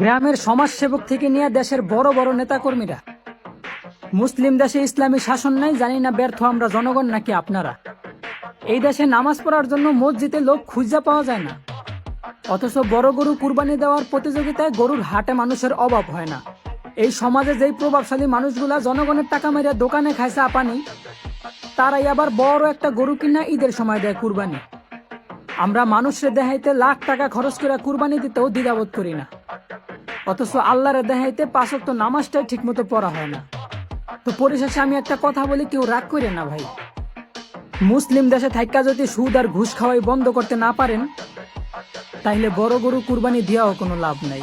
গ্রামের সমাজসেবক থেকে নিয়ে দেশের বড় বড় নেতাকর্মীরা। মুসলিম দেশে ইসলামী শাসন নাই, জানি না ব্যর্থ আমরা জনগণ নাকি আপনারা। এই দেশে নামাজ পড়ার জন্য মসজিদে লোক খুঁজা পাওয়া যায় না। অথচ বড় গরু কুরবানি দেওয়ার প্রতিযোগিতায় গরুর হাটে মানুষের অভাব হয় না। এই সমাজে যেই প্রভাবশালী মানুষগুলা জনগণের টাকা মেরে দোকানে খাইছে আপানি, তারাই আবার বড় একটা গরু কিনা ঈদের সময় দেয় কুরবানি। আমরা মানুষের দেখাইতে লাখ টাকা খরচ করে কুরবানি দিতেও দ্বিধাবোধ করি না। অথচ আল্লাহরে দেখাইতে তো নামাজটাই ঠিক মতো পড়া হয় না। তো পরিশেষে আমি একটা কথা বলি, কেউ রাগ করে না ভাই। মুসলিম দেশে থাইকা যদি সুদ আর ঘুষ খাওয়াই বন্ধ করতে না পারেন, তাইলে বড় গরু কুরবানি দিয়াও কোনো লাভ নাই।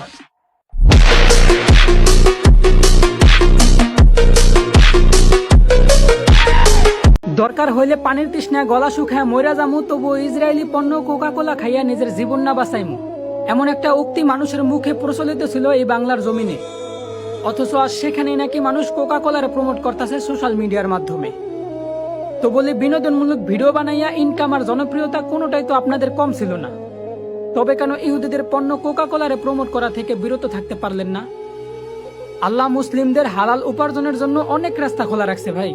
দরকার হইলে পানির তৃষ্ণায় গলা শুকায় ময়রা যামু তবু ইসরায়েলি পণ্য কোকা কোলা খাইয়া নিজের জীবন না বাঁচাইমু। এমন একটা উক্তি মানুষের মুখে প্রচলিত ছিল এই বাংলার জমিনে। অথচ আজ সেখানেই নাকি মানুষ কোকা কোলার প্রমোট করতেছে সোশ্যাল মিডিয়ার মাধ্যমে। তো বলে বিনোদনমূলক ভিডিও বানাইয়া ইনকাম আর জনপ্রিয়তা কোনোটাই তো আপনাদের কম ছিল না। তবে কেন ইহুদিদের পণ্য কোকা কোলারে প্রমোট করা থেকে বিরত থাকতে পারলেন না? আল্লাহ মুসলিমদের হালাল উপার্জনের জন্য অনেক রাস্তা খোলা রাখছে ভাই।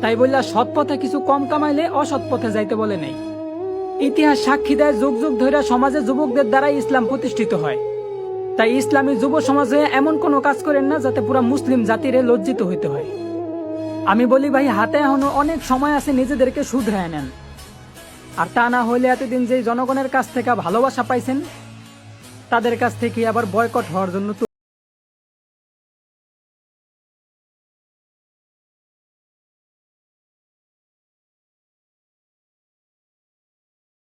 তাই বললা সৎ পথে কিছু কম কামাইলে অসৎ পথে যাইতে বলে নেই। ইতিহাস সাক্ষী দেয়, যুগ যুগ ধরে সমাজে যুবকদের দ্বারাই ইসলাম প্রতিষ্ঠিত হয়। তাই ইসলামী যুব সমাজে এমন কোনো কাজ করেন না যাতে পুরো মুসলিম জাতিরে লজ্জিত হইতে হয়। আমি বলি, ভাই, হাতে এখনও অনেক সময় আছে, নিজেদেরকে শুধরায় নেন। আর তা না হইলে এতদিন যে জনগণের কাছ থেকে ভালোবাসা পাইছেন, তাদের কাছ থেকে আবার বয়কট হওয়ার জন্য